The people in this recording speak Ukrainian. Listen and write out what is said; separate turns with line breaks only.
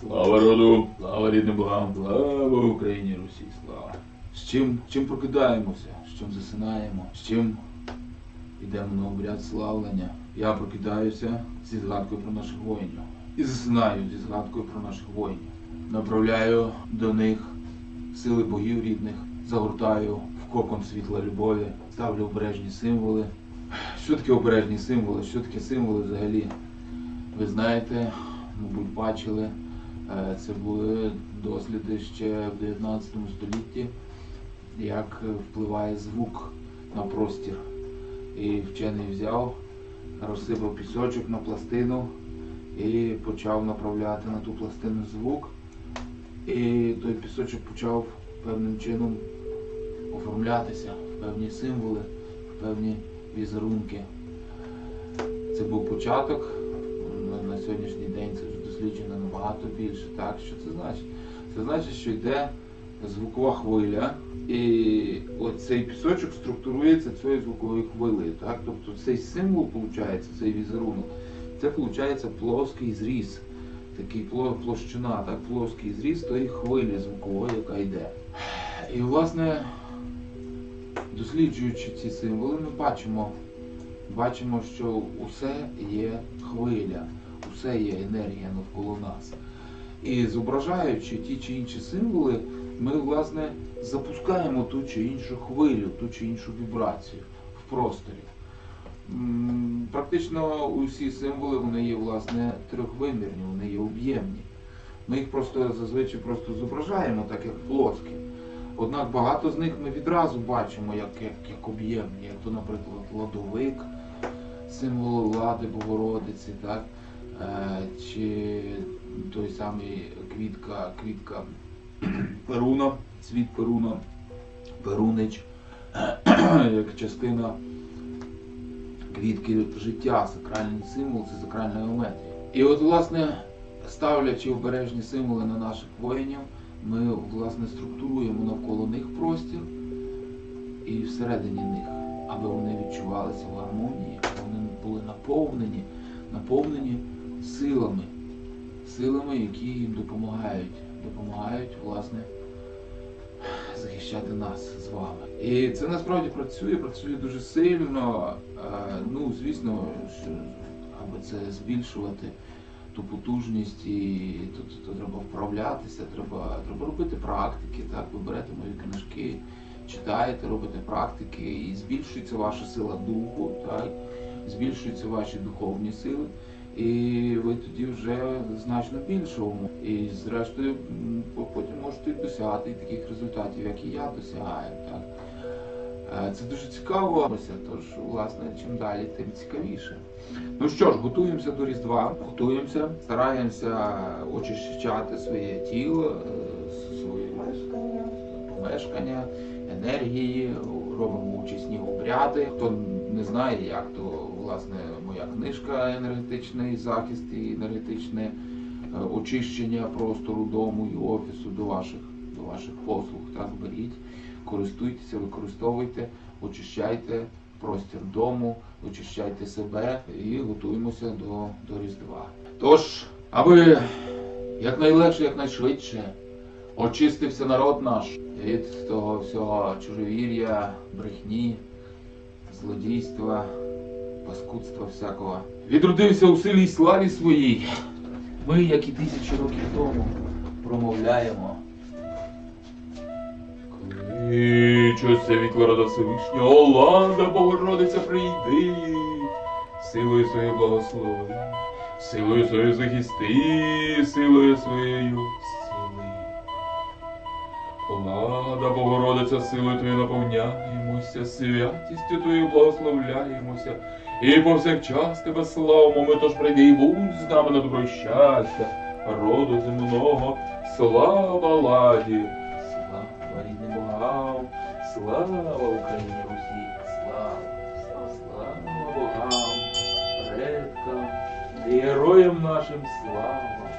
Слава роду, слава рідним богам, слава Україні, Русі, слава. З чим, чим прокидаємося, з чим засинаємо, з чим йдемо на обряд славлення. Я прокидаюся зі згадкою про наших воїнів. І засинаю зі згадкою про наших воїнів. Направляю до них сили богів рідних, загортаю в кокон світла любові, ставлю обережні символи. Що таке обережні символи? Що таке символи взагалі? Ви знаєте, мабуть, бачили, це були досліди ще в 19 столітті, як впливає звук на простір. І вчений взяв, розсипав пісочок на пластину і почав направляти на ту пластину звук. І той пісочок почав певним чином оформлятися в певні символи, в певні візерунки. Це був початок. На сьогоднішній день це вже досліджено набагато більше. Так, що це значить? Це значить, що йде звукова хвиля, і оцей пісочок структурується цією звуковою хвилею. Так? Тобто цей символ, виходить, цей візерунок, це виходить плоский зріз. Такий пло- площина, так, плоский зріз тої хвилі звукової, яка йде. І власне, досліджуючи ці символи, ми бачимо, бачимо, що усе є хвиля, усе є енергія навколо нас. І зображаючи ті чи інші символи, ми власне запускаємо ту чи іншу хвилю, ту чи іншу вібрацію в просторі. Практично усі символи вони є власне трьохвимірні, вони є об'ємні. Ми їх просто зазвичай просто зображаємо так, як плоскі. Однак багато з них ми відразу бачимо як, як, як об'ємні, як то, наприклад, ладовик, символ лади Богородиці, так? Е, чи той самий квітка, квітка? Перуна, цвіт Перуна, Перунич, як частина квітки життя, сакральний символ, це сакральна геометрія. І от, власне, ставлячи обережні символи на наших воїнів, ми власне структуруємо навколо них простір і всередині них, аби вони відчувалися в гармонії, аби вони були наповнені, наповнені силами, силами, які їм допомагають, допомагають, власне, захищати нас з вами. І це насправді працює, працює дуже сильно. Е, Ну, звісно, що аби це збільшувати ту потужність, і то, то треба вправлятися, треба, треба робити практики. Так, ви берете мої книжки, читаєте, робите практики, і збільшується ваша сила духу, так, збільшуються ваші духовні сили. І ви тоді вже значно більшому. І зрештою потім можете досягати таких результатів, як і я досягаю. Так? Е, Це дуже цікаво. Тож, власне, чим далі, тим цікавіше. Ну що ж, готуємося до Різдва, готуємося, стараємося очищати своє тіло, е, своє. Помешкання, енергії, робимо очисні обряди. Хто не знає, як то власне моя книжка енергетичний захист і енергетичне е, очищення простору дому і офісу до ваших до ваших послуг. Так беріть, користуйтеся, використовуйте, очищайте простір дому, очищайте себе і готуємося до, до Різдва. Тож, аби якнайлегше, якнайшвидше очистився народ наш від того всього чужовір'я, брехні, злодійства, паскудства всякого. Відродився у силі й славі своїй. Ми, як і тисячі років тому, промовляємо. Кличе світло рода Всевишнього, Оланда Богородиця прийди, силою своєю благослови, силою своєю захисти, силою своєю Олада Богородиця, силою Твоєю наповняємося, святістю Твоєю благословляємося, і повсякчас Тебе славимо, ми тож прийди будь з нами на добро щастя, роду земного, слава ладі, слава рідним богам, слава Україні Русі, слава, слава, слава богам, предкам, героям нашим слава.